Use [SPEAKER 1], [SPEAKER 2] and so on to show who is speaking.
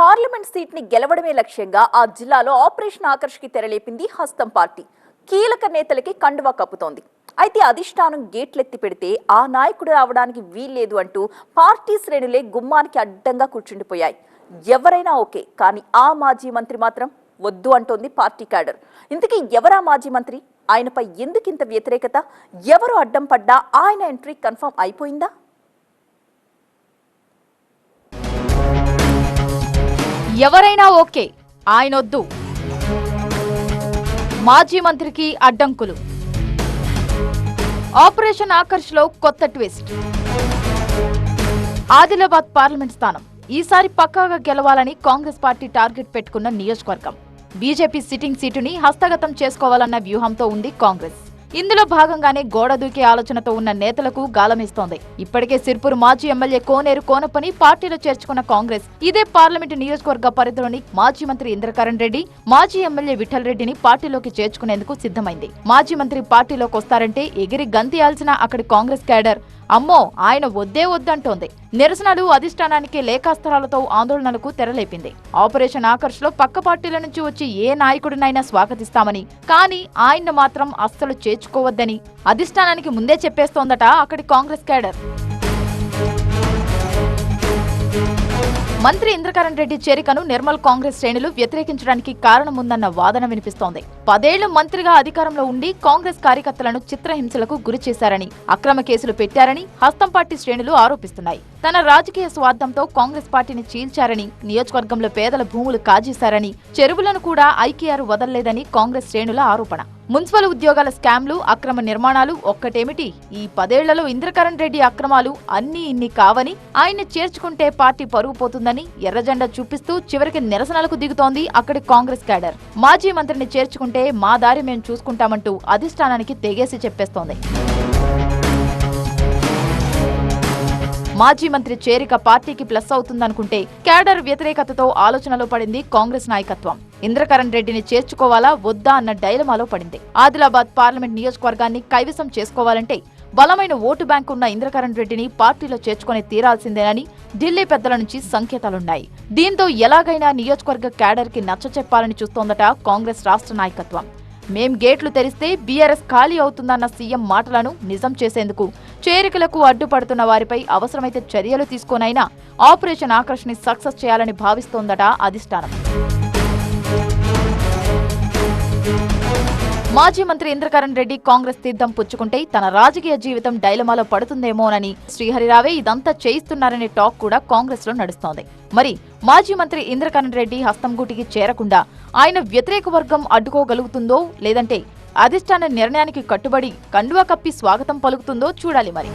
[SPEAKER 1] Parliament సీట్ని గెలవడమే లక్ష్యంగా ఆ జిల్లాలో ఆపరేషన్ ఆకర్ష్కి తెరలేపింది హస్తం పార్టీ. కీలక నేతలకి కండువా కప్పుతోంది. అయితే అధిష్టానం గేట్లెత్తి పెడితే ఆ నాయకుడు రావడానికి వీల్లేదు అంటూ పార్టీ శ్రేణులే గుమ్మానికి అడ్డంగా కూర్చుండిపోయాయి. ఎవరైనా ఓకే కానీ ఆ మాజీ మంత్రి మాత్రం వద్దు అంటోంది పార్టీ క్యాడర్. ఇంతకీ ఎవరా మాజీ మంత్రి? ఆయనపై ఎందుకింత వ్యతిరేకత? ఎవరు అడ్డం పడ్డా? ఆయన ఎంట్రీ కన్ఫర్మ్ అయిపోయిందా?
[SPEAKER 2] ఎవరైనా ఓకే ఆయనొద్దు. మాజీ మంత్రికి అడ్డంకులు. ఆపరేషన్ ఆకర్ష్లో కొత్త ట్విస్ట్. ఆదిలాబాద్ పార్లమెంట్ స్థానం. ఈసారి పక్కాగా గెలవాలని కాంగ్రెస్ పార్టీ టార్గెట్ పెట్టుకున్న నియోజకవర్గం. బీజేపీ సిట్టింగ్ సీటుని హస్తగతం చేసుకోవాలన్న వ్యూహంతో ఉంది కాంగ్రెస్. ఇందులో భాగంగానే గోడ దూకే ఆలోచనతో ఉన్న నేతలకు గాలమిస్తోంది. ఇప్పటికే సిర్పూర్ మాజీ ఎమ్మెల్యే కోనేరు కోనప్పని పార్టీలో చేర్చుకున్న కాంగ్రెస్. ఇదే పార్లమెంటు నియోజకవర్గ పరిధిలోని మాజీ మంత్రి ఇంద్రకరణ్ రెడ్డి మాజీ ఎమ్మెల్యే విఠల్ రెడ్డిని పార్టీలోకి చేర్చుకునేందుకు సిద్ధమైంది. మాజీ మంత్రి పార్టీలోకి వస్తారంటే ఎగిరి గంతియాల్సిన అక్కడి కాంగ్రెస్ క్యాడర్. అమ్మో ఆయన వద్దే వద్దంటోంది. నిరసనలు అధిష్టానానికి లేఖాస్త్రాలతో ఆందోళనలకు తెరలేపింది. ఆపరేషన్ ఆకర్ష్లో పక్క పార్టీల నుంచి వచ్చి ఏ నాయకుడినైనా స్వాగతిస్తామని కానీ ఆయన్ను మాత్రం అస్సలు చేర్చుకోవద్దని అధిష్టానానికి ముందే చెప్పేస్తోందట అక్కడి కాంగ్రెస్ క్యాడర్. మంత్రి ఇంద్రకరణ్ రెడ్డి చేరికను నిర్మల్ కాంగ్రెస్ శ్రేణులు వ్యతిరేకించడానికి కారణముందన్న వాదన వినిపిస్తోంది. పదేళ్ళు మంత్రిగా అధికారంలో ఉండి కాంగ్రెస్ కార్యకర్తలను చిత్రహింసలకు గురి చేశారని అక్రమ కేసులు పెట్టారని హస్తం పార్టీ శ్రేణులు ఆరోపిస్తున్నాయి. తన రాజకీయ స్వార్థంతో కాంగ్రెస్ పార్టీని చీల్చారని నియోజకవర్గంలో పేదల భూములు కాజేశారని చెరువులను కూడా ఐకేఆర్ వదలలేదని కాంగ్రెస్ శ్రేణుల ఆరోపణ. మున్సిపల్ ఉద్యోగాల స్కామ్లు అక్రమ నిర్మాణాలు ఒక్కటేమిటి? ఈ పదేళ్ళలో ఇంద్రకరణ్ రెడ్డి అక్రమాలు అన్నీ ఇన్ని కావని ఆయన చేర్చుకుంటే పార్టీ పరుగు పోతుందని ఎర్రజెండా చూపిస్తూ చివరికి నిరసనలకు దిగుతోంది అక్కడి కాంగ్రెస్ క్యాడర్. మాజీ మంత్రిని చేర్చుకుంటే మా దారి మేము చూసుకుంటామంటూ అధిష్టానానికి తెగేసి చెప్పేస్తోంది. మాజీ మంత్రి చేరిక పార్టీకి ప్లస్ అవుతుందనుకుంటే క్యాడర్ వ్యతిరేకతతో ఆలోచనలో పడింది కాంగ్రెస్ నాయకత్వం. ఇంద్రకరణ్ రెడ్డిని చేర్చుకోవాలా వద్దా అన్న డైలమాలో పడింది. ఆదిలాబాద్ పార్లమెంట్ నియోజకవర్గాన్ని కైవసం చేసుకోవాలంటే బలమైన ఓటు బ్యాంకు ఉన్న ఇంద్రకరణ్ రెడ్డిని పార్టీలో చేర్చుకొని తీరాల్సిందేనని ఢిల్లీ పెద్దల నుంచి సంకేతాలున్నాయి. దీంతో ఎలాగైనా నియోజకవర్గ క్యాడర్కి నచ్చచెప్పాలని నచ్చ చెప్పాలని చూస్తోందట కాంగ్రెస్ రాష్ట్ర నాయకత్వం. మేం గేట్లు తెరిస్తే బీఆర్ఎస్ ఖాళీ అవుతుందన్న సీఎం మాటలను నిజం చేసేందుకు చేరికలకు అడ్డుపడుతున్న వారిపై అవసరమైతే చర్యలు తీసుకోనైనా ఆపరేషన్ ఆకర్ష్ని సక్సెస్ చేయాలని భావిస్తోందట అధిష్టానం. మాజీ మంత్రి ఇంద్రకరణ్ రెడ్డి కాంగ్రెస్ తీర్థం పుచ్చుకుంటే తన రాజకీయ జీవితం డైలమాలో పడుతుందేమోనని శ్రీహరిరావే ఇదంతా చేయిస్తున్నారనే టాక్ కూడా కాంగ్రెస్లో నడుస్తోంది. మరి మాజీ మంత్రి ఇంద్రకరణ్ రెడ్డి హస్తంగూటికి చేరకుండా ఆయన వ్యతిరేక వర్గం అడ్డుకోగలుగుతుందో లేదంటే అధిష్టాన నిర్ణయానికి కట్టుబడి కండువా కప్పి స్వాగతం పలుకుతుందో చూడాలి మరి.